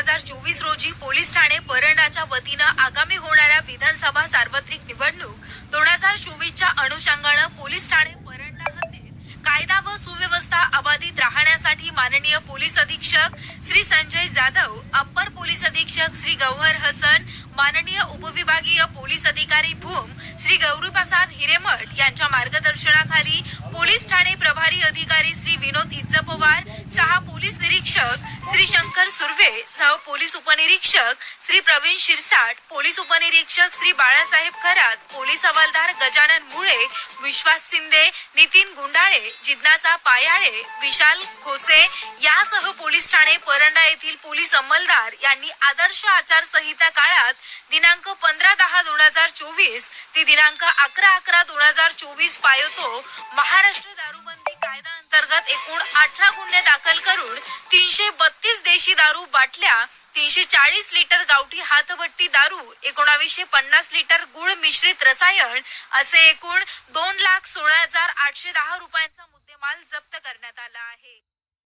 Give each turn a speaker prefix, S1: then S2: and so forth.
S1: तेवीस रोजी पोलीस ठाणे परंडाच्या वतीनं आगामी होणाऱ्या विधानसभा सार्वत्रिक निवडणूक दोन हजार चोवीसच्या अनुषंगानं पोलीस ठाणे परंडा हद्दीत कायदा व सुव्यवस्था अबाधित राहण्यासाठी माननीय पोलीस अधीक्षक श्री संजय जाधव अप्पर पोलीस अधीक्षक श्री गौहर हसन माननीय उपविभागीय पोलीस अधिकारी भूम श्री गौरीप्रसाद हिरेमठ यांच्या मार्गदर्शनाखाली पोलीस ठाणे प्रभारी अधिकारी श्री विनोद इज्जपवार सहा पोलीस निरीक्षक श्री शंकर सुर्वे सह पोलीस उपनिरीक्षक श्री प्रवीण शिरसाट पोलीस उपनिरीक्षक श्री बाळासाहेब खरात पोलीस हवालदार गजानन मुळे विश्वास शिंदे नितीन गुंडाळे जिज्ञासा पायाळे विशाल खोसे यासह पोलीस ठाणे परंडा येथील पोलीस अंमलदार यांनी आदर्श आचारसंहिता काळात दिनांक पंधरा दहा दोन हजार चोवीस ते दिनांक अकरा अकरा दोन हजार चोवीस पायतो महाराष्ट्र दारू कायदा एकूण अठरा गुन्हे दाखल करून तीनशे बत्तीस देशी दारू बाटल्या तीनशे चाळीस लिटर गावठी हातभट्टी दारू एकोणावीसशे पन्नास लिटर गुळ मिश्रित रसायन असे एकूण दोन लाख सोळा हजार आठशे दहा रुपयांचा मुद्देमाल जप्त करण्यात आला आहे.